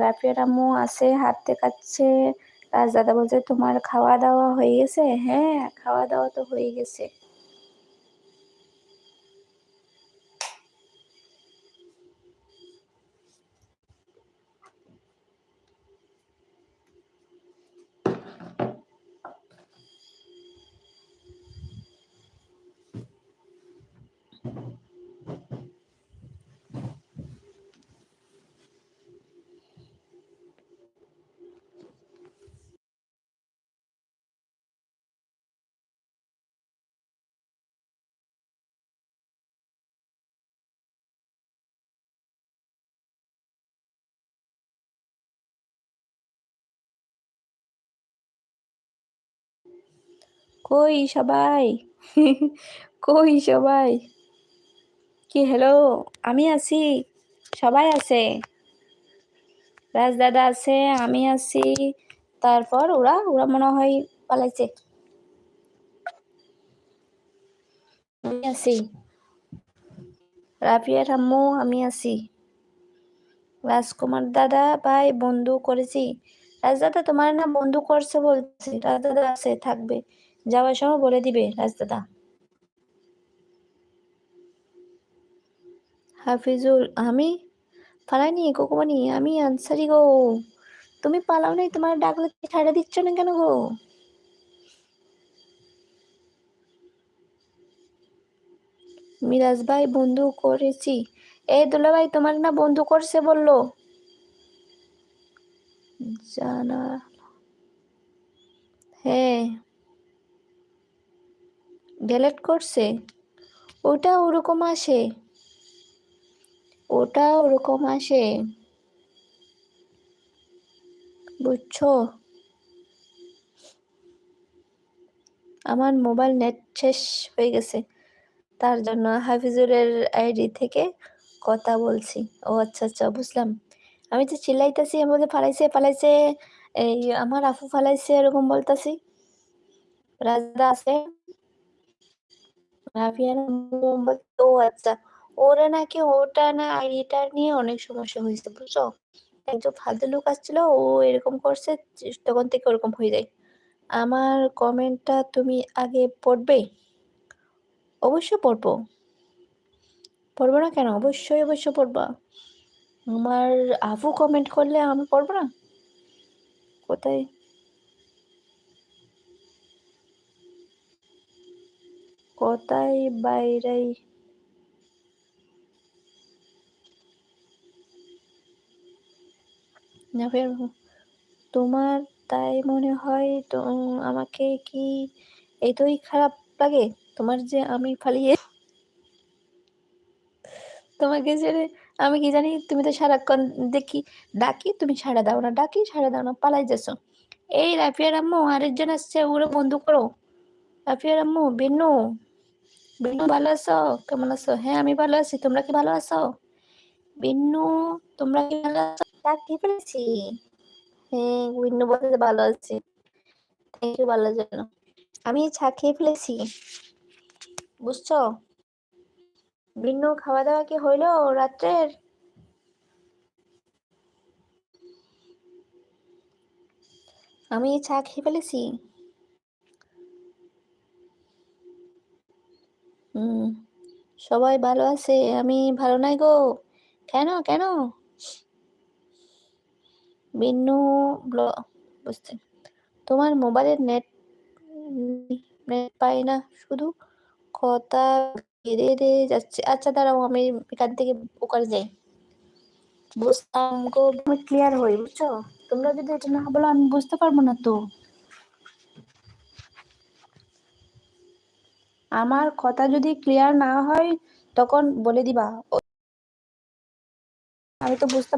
রাফিয়ার আম্মু আছে, হাত দেখাচ্ছে। রাজ দাদা বলছে, তোমার খাওয়া দাওয়া হয়ে গেছে? হ্যাঁ খাওয়া দাওয়া তো হয়ে গেছে। কই সবাই? কই সবাই? কি হ্যালো আমি আছি। সবাই আছে? রাজ দাদা আছে, আমি আছি। তারপর ওরা ওরা মনে হয় পালাইছে। আমি আছি। রাফিয়ার আম্মু, আমি আছি। রাজকুমার দাদা, ভাই, বন্ধু করেছি। রাজ দাদা, তোমার না বন্ধু করছে বলছে। রাজ দাদা আছে, থাকবে। যাওয়ার সময় বলে দিবে রাজ দাদা হাফিজুল, আমি? পালাইনি কোকমানি আমি আনসারি গো। তুমি পালাও নাই, তোমার ডাকলে ছাড়া দিচ্ছ না কেন গো? মিরাজ ভাই বন্ধু করেছি। এই দুলা ভাই তোমার না বন্ধু করছে বলল। জানা হ্যাঁ ডিলেট করছে? ওটা ওরকম আসে। ওটা ওরকম আসে। বুঝছ? আমার মোবাইল নেট শেষ হয়ে গেছে। তার জন্য হাফিজুরের আইডি থেকে কথা বলছি। ও আচ্ছা আচ্ছা বুঝলাম। আমি তো চিল্লাইতেছি আমি বলতে পালাইছে পালাইছে এই আমার আফু ফালাইছে, এরকম বলতাছি। রাজদা আছে? রাফিয়ান ও আচ্ছা ওরা নাকি ওটা না আইডিটা নিয়ে অনেক সমস্যা হয়েছে, বুঝছ? একজন ফালতু লোক আসছিল, ও এরকম করছে, তখন থেকে ওরকম হয়ে যায়। আমার কমেন্টটা তুমি আগে পড়বে? অবশ্যই পড়ব। পড়ব না কেন? অবশ্যই অবশ্যই পড়বা। আমার আফু কমেন্ট করলে আমি পড়ব না? কোথায়? কোথায় বাইরাই তোমার তাই মনে হয় তো, আমাকে কি এতই খারাপ লাগে? তোমার যে আমি ফালিয়ে তোমাকে ছেড়ে আমি কি জানি, তুমি তো সারাক্ষণ দেখি, ডাকি, তুমি সাড়া দাও না, ডাকি, সাড়া দাও না, পালাই যাচ্ছ। এই রাফিয়ার আম্মু আরেকজন আসছে ওগুলো বন্ধু করো। রাফিয়ার আম্মু বিনু বিনু ভালো আছো? কেমন আছো? হ্যাঁ আমি ভালো আছি। তোমরা কি ভালো আছো? বিন্নু তোমরা কি ভালো আছো? চাকরি পেরেছি হ্যাঁ বিন্নু বলতে ভালো আছি। থ্যাংক ইউ ভালো জন্য। আমি চা খেয়ে ফেলেছি। বুঝছ? বিন্নু খাওয়া দাওয়া কি হইল রাত্রের? আমি চা খেয়ে ফেলেছি। হুম, সবাই ভালো আছে, আমি ভালো নাই গো। কেন কেন? বিন্নু বুঝতে তোমার মোবাইলের নেট নেট পাই না, শুধু কথা ধীরে যাচ্ছে। আচ্ছা দাঁড়াও, আমি এখান থেকে ওখানে যাই। বুঝতাম গো ক্লিয়ার হই, বুঝছ? তোমরা যদি এটা না বলো, আমি বুঝতে পারব না তো। আমার কথা যদি ক্লিয়ার না হয় তখন বলে দিবা। আমি তো বুঝতে